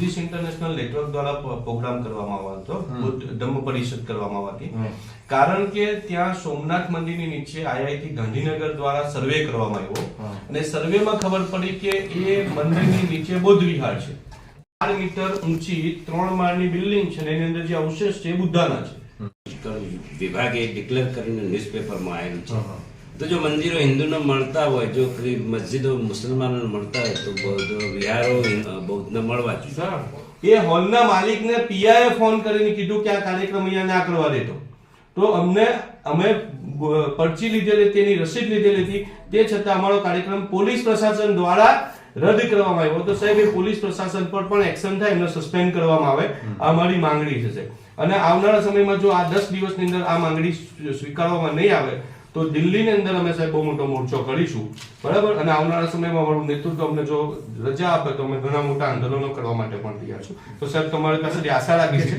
Buddhist international network દ્વારા programme કરવામાં આવ્યો હતો. ધમ્મ પરિષદ કરવામાં આવી હતી. કારણ કે ત્યાં સોમનાથ મંદિરની નીચે આઈઆઈટી ગાંધીનગર દ્વારા સર્વે કરવામાં આવ્યો. અને સર્વેમાં ખબર પડી કે એ મંદિરની નીચે બૌદ્ધ વિહાર છે. બાર મીટર ઊંચી ત્રણ માળની બિલ્ડિંગ છે એની અંદર જે અવશેષ છે એ બુદ્ધાના છે. વિભાગે ડિક્લેર કરીને ન્યૂઝપેપરમાં આવેલું છે. તો જો મંદિરો હિન્દુને મળતા હોય જો મસ્જિદો મુસલમાનોને મળતા હોય તો બૌદ્ધ વિહારો બૌદ્ધને મળવા જોઈએ. એ હોલના માલિકને પીઆઈએ ફોન કરીને કીધું કે આ કાર્યક્રમ અહીંયા ના કરવા દેતો. તો અમને અમે પરચી લીધેલી તેની રસીદ લીધેલી હતી. તે છતાં અમારો કાર્યક્રમ પોલીસ પ્રશાસન દ્વારા રદ કરવામાં આવ્યો. તો સાહેબ એ પોલીસ પ્રશાસન પર પણ એક્શન થાય એમને સસ્પેન્ડ કરવામાં આવે. આ અમારી માંગણી છે અને આવનારા સમયમાં જો આ દસ દિવસની અંદર આ માંગણી સ્વીકારવામાં નહીં આવે તો દિલ્હીની અંદર અમે સાહેબ બહુ મોટો મોરચો કરીશું. બરાબર? અને આવનારા સમયમાં અમારું નેતૃત્વ અમને જો રજા આપે તો અમે ઘણા મોટા આંદોલનો કરવા માટે પણ તૈયાર છું. તો સાહેબ, તમારી પાસેથી આશા રાખી છે